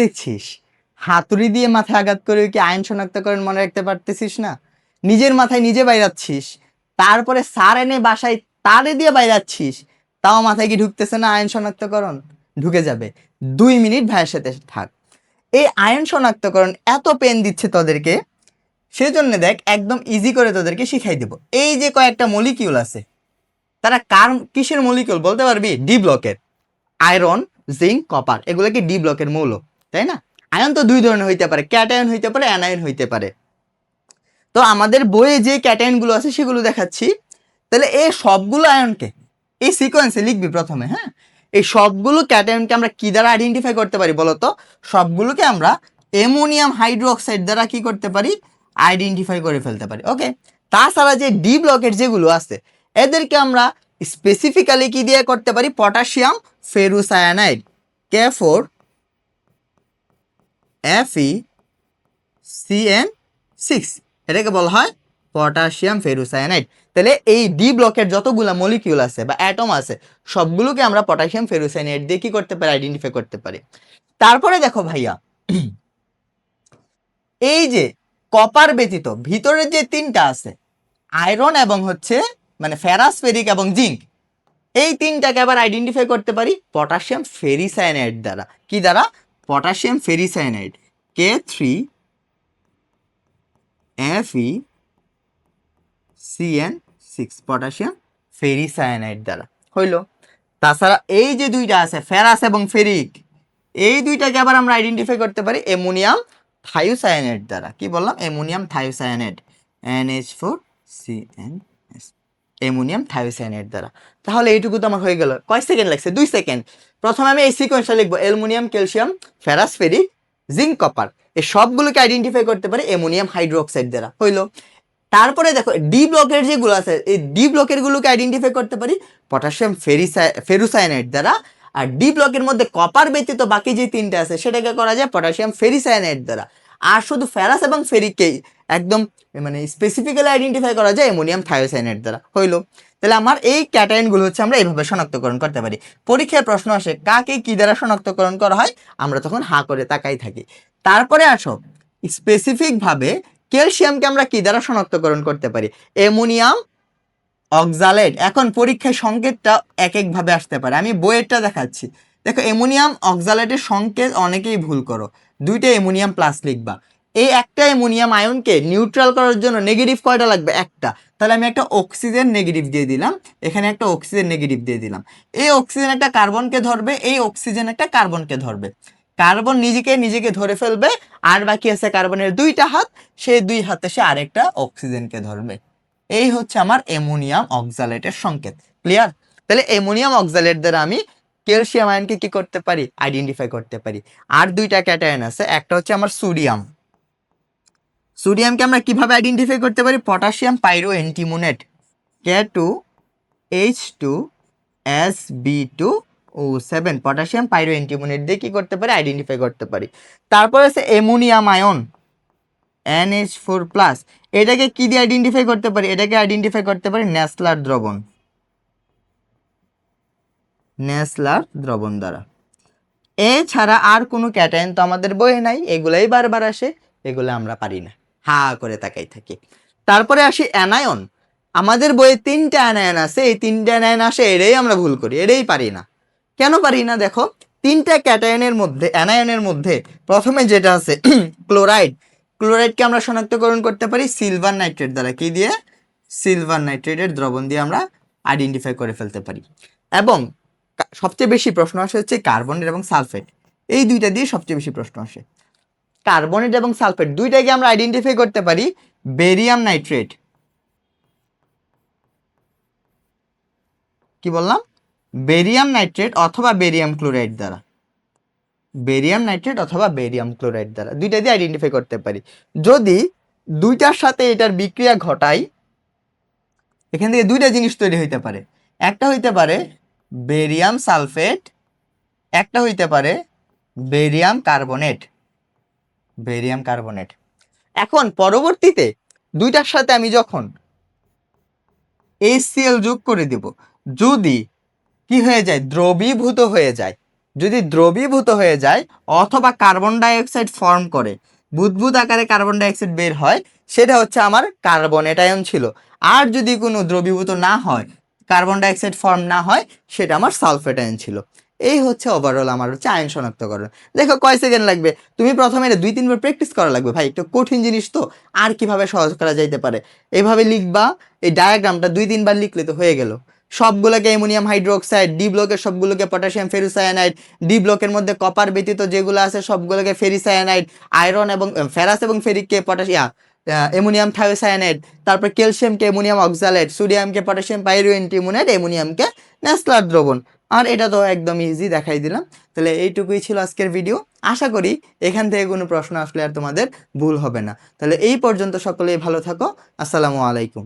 দেখছিস? হাতুড়ি দিয়ে মাথায় আঘাত করে কি আইন শনাক্তকরণ মনে রাখতে পারতেছিস না? নিজের মাথায় নিজে বাইরাচ্ছিস। তারপরে সার এনে বাসায় তারে দিয়ে বাইরাচ্ছিস। তাও মাথায় কি ঢুকতেছে না আইন শনাক্তকরণ? ঢুকে যাবে। দুই মিনিট ভাইয়ের সাথে থাক। এই আয়ন শনাক্তকরণ এত পেন দিচ্ছে তোদেরকে, সেজন্য দেখ একদম ইজি করে তোদেরকে শিখাই দেব। এই যে কয়েকটা মলিকিউল আছে, তারা কার, কিসের মলিকিউল বলতে পারবি? ডি ব্লকের আয়রন জিঙ্ক কপার এগুলোকে ডি ব্লকের মৌল? তাই না? আয়ন তো দুই ধরনের হইতে পারে ক্যাটায়ন হইতে পারে অ্যানায়ন হইতে পারে। তো আমাদের বইয়ে যে ক্যাটায়নগুলো আছে সেগুলো দেখাচ্ছি। তাহলে এই সবগুলো আয়নকে এই সিকোয়েন্সে লিখবি প্রথমে হ্যাঁ? এই সবগুলো ক্যাটায়নকে আমরা কি দ্বারা আইডেন্টিফাই করতে পারি বলতো সবগুলোকে আমরা অ্যামোনিয়াম হাইড্রোক্সাইড দ্বারা কি করতে পারি? আইডেন্টিফাই করে ফেলতে পারি ওকে তাছাড়া যে ডি ব্লকের যেগুলো আছে, এদেরকে আমরা স্পেসিফিক্যালি কি দিয়ে করতে পারি? Potassium ferrocyanide K four F E CN six এটাকে বলা হয় পটাশিয়াম ফেরুসায়ানাইড। তাহলে এই ডি ব্লকের যতগুলো মলিকিউল আছে বা অ্যাটম আছে, সবগুলোকে আমরা পটাশিয়াম ফেরুসায়ানাইড দিয়ে কি করতে পারি? আইডেন্টিফাই করতে পারি। তারপরে দেখো ভাইয়া, এই যে কপার ব্যতীত ভিতরে যে তিনটা আছে আয়রন এবং হচ্ছে মানে ফেরাস ফেরিক এবং জিঙ্ক এই তিনটাকে আবার আইডেন্টিফাই করতে পারি পটাশিয়াম ফেরিসায়ানাইড দ্বারা। কি দ্বারা? Potassium ferricyanide K three F E CN six potassium ferricyanide দ্বারা। হইল? তাছাড়া এই যে দুইটা আছে, ফেরাস এবং ফেরিক, এই দুইটাকে আবার আমরা আইডেন্টিফাই করতে পারি অ্যামোনিয়াম থায়োসায়ানাইড দ্বারা। কি বললাম? Ammonium thiocyanide N H four C N S ammonium thiocyanide দ্বারা। তাহলে এইটুকু তো আমার হয়ে গেল। কয় সেকেন্ড লাগছে? দুই সেকেন্ড। প্রথমে আমি এই সিকোয়েন্সটা লিখব। Aluminium, calcium ferrous ferric zinc, copper. এই সবগুলোকে আইডেন্টিফাই করতে পারি অ্যামোনিয়াম হাইড্রোক্সাইড দ্বারা। হইল? তারপরে দেখো ডি ব্লকের যেগুলো আছে, এই ডি ব্লকের গুলোকে আইডেন্টিফাই করতে পারি পটাশিয়াম ফেরিসাই ফেরুসায়ানাইড দ্বারা। আর ডি ব্লকের মধ্যে কপার ব্যতীত বাকি যে তিনটা আছে, সেটাকে করা যায় পটাশিয়াম ফেরিসায়ানাইড দ্বারা। আর শুধু ফেরাস এবং ফেরিককেই একদম মানে স্পেসিফিক্যালি আইডেন্টিফাই করা যায় অ্যামোনিয়াম থায়োসায়ানাইড দ্বারা। হইল, তাহলে আমার এই ক্যাটায়নগুলো হচ্ছে আমরা এইভাবে শনাক্তকরণ করতে পারি। পরীক্ষায় প্রশ্ন আসে, কাকে কি দ্বারা শনাক্তকরণ করা হয়? আমরা তখন হাঁ করে তাকাই থাকি। তারপরে আসো স্পেসিফিকভাবে ক্যালসিয়ামকে আমরা কি দ্বারা শনাক্তকরণ করতে পারি? অ্যামোনিয়াম অক্সালেট এখন পরীক্ষায় সংকেতটা এক একভাবে আসতে পারে। আমি বইয়েরটা দেখাচ্ছি। দেখো অ্যামোনিয়াম অক্সালেটের সংকেত অনেকেই ভুল করো। দুইটা অ্যামোনিয়াম প্লাস লিখবা। এই একটা অ্যামোনিয়াম আয়নকে নিউট্রাল করার জন্য নেগেটিভ কয়টা লাগবে? একটা। তাহলে আমি একটা অক্সিজেন নেগেটিভ দিয়ে দিলাম। এখানে একটা অক্সিজেন নেগেটিভ দিয়ে দিলাম। এই অক্সিজেন একটা কার্বনকে ধরবে, এই অক্সিজেন একটা কার্বনকে ধরবে। কার্বন নিজেকে নিজেকে ধরে ফেলবে, আর বাকি আছে কার্বনের দুইটা হাত, সেই দুই হাতে সে আরেকটা অক্সিজেনকে ধরবে। এই হচ্ছে আমার অ্যামোনিয়াম অক্সালেটের সংকেত। ক্লিয়ার তাহলে অ্যামোনিয়াম অক্সালেট দ্বারা আমি ক্যালসিয়াম আয়নকে কি করতে পারি? আইডেন্টিফাই করতে পারি। আর দুইটা ক্যাটায়ন আছে, একটা হচ্ছে আমার সোডিয়াম সোডিয়ামকে আমরা কীভাবে আইডেন্টিফাই করতে পারি? Potassium pyroantimonate K two H two S B two O seven potassium pyroantimonate দিয়ে কি করতে পারি? আইডেন্টিফাই করতে পারি। তারপর আছে ammonium ion N H four plus এটাকে কি দিয়ে আইডেন্টিফাই করতে পারি? এটাকে আইডেন্টিফাই করতে পারি ন্যাসলার দ্রবণ। ন্যাসলার দ্রবণ দ্বারা। এছাড়া আর কোনো ক্যাটায়ন তো আমাদের বইয়ে নাই, এগুলাই বারবার আসে, এগুলো আমরা পারি না। হা করে তাকাই থাকি। তারপরে আসি অ্যানায়ন। আমাদের বইয়ে তিনটা অ্যানায়ন আছে, এই তিনটা অ্যানায়ন আসে এটাই আমরা ভুল করি এটাই পারি না। কেন পারি না দেখো, তিনটা ক্যাটায়নের মধ্যে, অ্যানায়নের মধ্যে প্রথমে যেটা আছে, ক্লোরাইড। ক্লোরাইডকে আমরা শনাক্তকরণ করতে পারি সিলভার নাইট্রেট দ্বারা। কি দিয়ে? সিলভার নাইট্রেটের দ্রবণ দিয়ে আমরা আইডেন্টিফাই করে ফেলতে পারি। এবং সবচেয়ে বেশি প্রশ্ন আসে হচ্ছে কার্বনেট এবং সালফেট। এই দুইটা দিয়ে সবচেয়ে বেশি প্রশ্ন আসে। কার্বনেট এবং সালফেট দুইটাকে আমরা আইডেন্টিফাই করতে পারি বেরিয়াম নাইট্রেট কি বললাম? বেরিয়াম নাইট্রেট অথবা বেরিয়াম ক্লোরাইড দ্বারা। বেরিয়াম নাইট্রেট অথবা বেরিয়াম ক্লোরাইড দ্বারা। দুইটা দিয়ে আইডেন্টিফাই করতে পারি। যদি দুইটার সাথে এটার বিক্রিয়া ঘটাই এখান থেকে দুইটা জিনিস তৈরি হইতে পারে। একটা হইতে পারে বেরিয়াম সালফেট একটা হইতে পারে বেরিয়াম কার্বনেট বেরিয়াম কার্বনেট এখন পরবর্তীতে দুইটার সাথে আমি যখন HCl যোগ করে দেব, যদি কি হয়ে যায়? দ্রবীভূত হয়ে যায়। যদি দ্রবীভূত হয়ে যায় অথবা কার্বন ডাইঅক্সাইড ফর্ম করে, বুদবুদ আকারে কার্বন ডাইঅক্সাইড বের হয়, সেটা হচ্ছে আমার কার্বনেটায়ন ছিল। আর যদি কোনো দ্রবীভূত না হয় কার্বন ডাইঅক্সাইড ফর্ম না হয়, সেটা আমার সালফেটায়ন ছিল। এই হচ্ছে ওভারঅল আমার হচ্ছে আয়ন শনাক্তকরণ। দেখো কয় সেকেন্ড লাগবে? তুমি প্রথমে এটা দুই, তিনবার প্র্যাকটিস করা লাগবে ভাই, একটু কঠিন জিনিস তো, আর কীভাবে সহজ করা যাইতে পারে? এভাবে লিখবা, এই ডায়াগ্রামটা দুই, তিনবার লিখলে তো হয়ে গেল। সবগুলোকে অ্যামোনিয়াম হাইড্রোক্সাইড ডি ব্লকের সবগুলোকে পটাশিয়াম ফেরুসায়ানাইড ডি ব্লকের মধ্যে কপার ব্যতীত যেগুলো আছে সবগুলোকে ফেরিসায়ানাইড আয়রন এবং ফেরাস এবং ফেরিককে পটাশিয়া অ্যামোনিয়াম থায়োসায়ানাইড, তারপর ক্যালসিয়ামকে অ্যামোনিয়াম অক্সালেট সোডিয়ামকে পটাশিয়াম পাইরোয়েন্টিমোনেট অ্যামোনিয়ামকে ন্যাসলার দ্রবণ। আর এটা তো একদম ইজি দেখাই দিলাম। তাহলে এইটুকুই ছিল আজকের ভিডিও আশা করি এখান থেকে কোনো প্রশ্ন আসলে আর তোমাদের ভুল হবে না। তাহলে এই পর্যন্ত সকলেই ভালো থাকো। আসসালামু আলাইকুম।